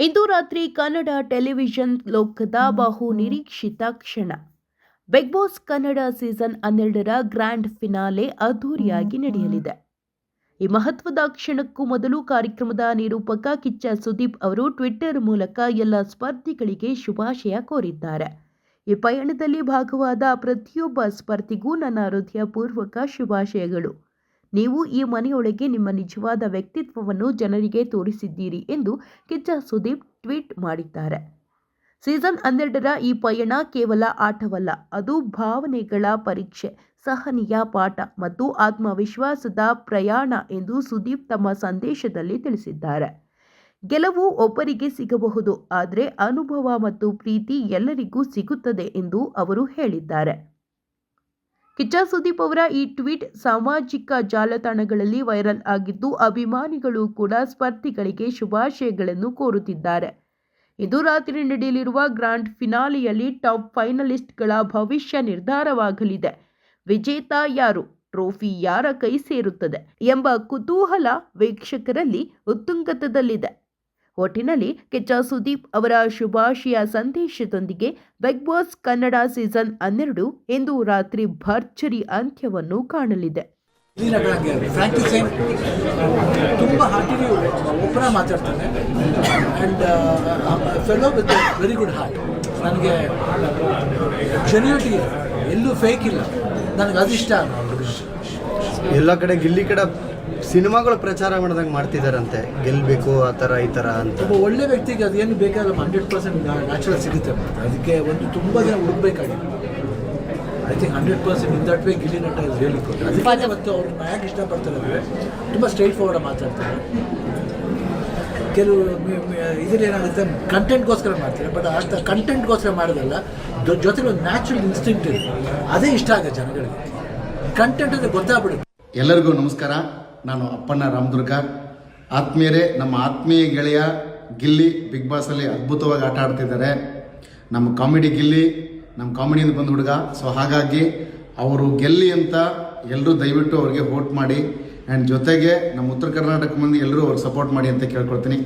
ಇಂದು ರಾತ್ರಿ ಕನ್ನಡ ಟೆಲಿವಿಷನ್ ಲೋಕದ ಬಹು ನಿರೀಕ್ಷಿತ ಕ್ಷಣ. ಬಿಗ್ ಬಾಸ್ ಕನ್ನಡ ಸೀಸನ್ ಹನ್ನೆರಡರ ಗ್ರ್ಯಾಂಡ್ ಫಿನಾಲೆ ಅದ್ದೂರಿಯಾಗಿ ನಡೆಯಲಿದೆ. ಈ ಮಹತ್ವದ ಕ್ಷಣಕ್ಕೂ ಮೊದಲು ಕಾರ್ಯಕ್ರಮದ ನಿರೂಪಕ ಕಿಚ್ಚ ಸುದೀಪ್ ಅವರು ಟ್ವಿಟ್ಟರ್ ಮೂಲಕ ಎಲ್ಲ ಸ್ಪರ್ಧಿಗಳಿಗೆ ಶುಭಾಶಯ ಕೋರಿದ್ದಾರೆ. ಈ ಪಯಣದಲ್ಲಿ ಭಾಗವಾದ ಪ್ರತಿಯೊಬ್ಬ ಸ್ಪರ್ಧಿಗೂ ನನ್ನ ಹೃದಯಪೂರ್ವಕ ಶುಭಾಶಯಗಳು. ನೀವು ಈ ಮನೆಯೊಳಗೆ ನಿಮ್ಮ ನಿಜವಾದ ವ್ಯಕ್ತಿತ್ವವನ್ನು ಜನರಿಗೆ ತೋರಿಸಿದ್ದೀರಿ ಎಂದು ಕಿಚ್ಚ ಸುದೀಪ್ ಟ್ವೀಟ್ ಮಾಡಿದ್ದಾರೆ. ಸೀಸನ್ ಹನ್ನೆರಡರ ಈ ಪಯಣ ಕೇವಲ ಆಟವಲ್ಲ, ಅದು ಭಾವನೆಗಳ ಪರೀಕ್ಷೆ, ಸಹನೀಯ ಪಾಠ ಮತ್ತು ಆತ್ಮವಿಶ್ವಾಸದ ಪ್ರಯಾಣ ಎಂದು ಸುದೀಪ್ ತಮ್ಮ ಸಂದೇಶದಲ್ಲಿ ತಿಳಿಸಿದ್ದಾರೆ. ಗೆಲುವು ಒಬ್ಬರಿಗೆ ಸಿಗಬಹುದು, ಆದರೆ ಅನುಭವ ಮತ್ತು ಪ್ರೀತಿ ಎಲ್ಲರಿಗೂ ಸಿಗುತ್ತದೆ ಎಂದು ಅವರು ಹೇಳಿದ್ದಾರೆ. ಕಿಚ್ಚ ಸುದೀಪ್ ಅವರ ಈ ಟ್ವೀಟ್ ಸಾಮಾಜಿಕ ಜಾಲತಾಣಗಳಲ್ಲಿ ವೈರಲ್ ಆಗಿದ್ದು, ಅಭಿಮಾನಿಗಳು ಕೂಡ ಸ್ಪರ್ಧಿಗಳಿಗೆ ಶುಭಾಶಯಗಳನ್ನು ಕೋರುತ್ತಿದ್ದಾರೆ. ಇದು ರಾತ್ರಿ ನಡೆಯಲಿರುವ ಗ್ರಾಂಡ್ ಫಿನಾಲಿಯಲ್ಲಿ ಟಾಪ್ ಫೈನಲಿಸ್ಟ್ಗಳ ಭವಿಷ್ಯ ನಿರ್ಧಾರವಾಗಲಿದೆ. ವಿಜೇತ ಯಾರು? ಟ್ರೋಫಿ ಯಾರ ಕೈ ಸೇರುತ್ತದೆ? ಎಂಬ ಕುತೂಹಲ ವೀಕ್ಷಕರಲ್ಲಿ ಉತ್ತುಂಗತದಲ್ಲಿದೆ. ಒಟ್ಟಿನಲ್ಲಿ ಕಿಚ್ಚ ಸುದೀಪ್ ಅವರ ಶುಭಾಶಯ ಸಂದೇಶದೊಂದಿಗೆ ಬಿಗ್ ಬಾಸ್ ಕನ್ನಡ ಸೀಸನ್ ಹನ್ನೆರಡು ಇಂದು ರಾತ್ರಿ ಭರ್ಜರಿ ಅಂತ್ಯವನ್ನು ಕಾಣಲಿದೆ. ತುಂಬ ಹಾರ್ಟಿಲಿ ಒಬ್ಬರ ಮಾತಾಡ್ತಾನೆ. And fellow with very good heart ನನಗೆ ಜೆನ್ಯೂಟಿ ಎಲ್ಲೂ ಫೇಕ್ ಇಲ್ಲ. ನನಗೆ ಅದಿಷ್ಟ ಎಲ್ಲ ಕಡೆ ಗಿಲ್ಲಿ ಕಡೆ ಸಿನಿಮಾಗಳು ಪ್ರಚಾರ ಮಾಡ್ದಂಗೆ ಮಾಡ್ತಿದಾರಂತೆ. ಗೆಲ್ಲಬೇಕು ಆ ಥರ ಈ ಥರ ಅಂತ. ಒಬ್ಬ ಒಳ್ಳೆ ವ್ಯಕ್ತಿಗೆ ಅದೇನು ಬೇಕಾದ್ರೆ ಹಂಡ್ರೆಡ್ ಪರ್ಸೆಂಟ್ ನ್ಯಾಚುರಲ್ ಸಿಗುತ್ತೆ. ಮತ್ತೆ ಅದಕ್ಕೆ ಒಂದು ತುಂಬ ಜನ ಹುಡುಕ್ಬೇಕಾಗಿದೆ I think hundred percent in that way Gilli Nata is really good ಅದಕ್ಕೆ ಮತ್ತು ಅವ್ರು ಯಾಕೆ ಇಷ್ಟಪಡ್ತಾರೆ ಅಂದರೆ ತುಂಬ ಸ್ಟ್ರೈಟ್ ಫಾರ್ವರ್ಡ್ ಮಾತಾಡ್ತಾರೆ. ಕೆಲವು ಇದರಲ್ಲಿ ಏನಾಗುತ್ತೆ ಕಂಟೆಂಟ್ಗೋಸ್ಕರ ಮಾಡ್ತಾರೆ ಬಟ್ ಅಷ್ಟು ಕಂಟೆಂಟ್ಗೋಸ್ಕರ ಮಾಡೋದಲ್ಲ ಜೊತೆಗೆ ಒಂದು ನ್ಯಾಚುರಲ್ ಇನ್ಸ್ಟಿಂಕ್ಟ್ ಇದೆ ಅದೇ ಇಷ್ಟ ಆಗುತ್ತೆ ಜನಗಳಿಗೆ. ಕಂಟೆಂಟ್ ಅಂದರೆ ಗೊತ್ತಾಗ್ಬಿಡುತ್ತೆ. ಎಲ್ಲರಿಗೂ ನಮಸ್ಕಾರ. ನಾನು ಅಪ್ಪಣ್ಣ ರಾಮದುರ್ಗ. ಆತ್ಮೀಯರೇ, ನಮ್ಮ ಆತ್ಮೀಯ ಗೆಳೆಯ ಗಿಲ್ಲಿ ಬಿಗ್ ಬಾಸಲ್ಲಿ ಅದ್ಭುತವಾಗಿ ಆಟ ಆಡ್ತಿದ್ದಾರೆ. ನಮ್ಮ ಕಾಮಿಡಿ ಗಿಲ್ಲಿ, ನಮ್ಮ ಕಾಮಿಡಿಯಿಂದ ಬಂದ ಹುಡುಗ. ಸೊ ಹಾಗಾಗಿ ಅವರು ಗೆಲ್ಲಿ ಅಂತ ಎಲ್ಲರೂ ದಯವಿಟ್ಟು ಅವ್ರಿಗೆ ವೋಟ್ ಮಾಡಿ. ಆ್ಯಂಡ್ ಜೊತೆಗೆ ನಮ್ಮ ಉತ್ತರ ಕರ್ನಾಟಕ ಮಂದಿ ಎಲ್ಲರೂ ಅವ್ರಿಗೆ ಸಪೋರ್ಟ್ ಮಾಡಿ ಅಂತ ಕೇಳ್ಕೊಳ್ತೀನಿ.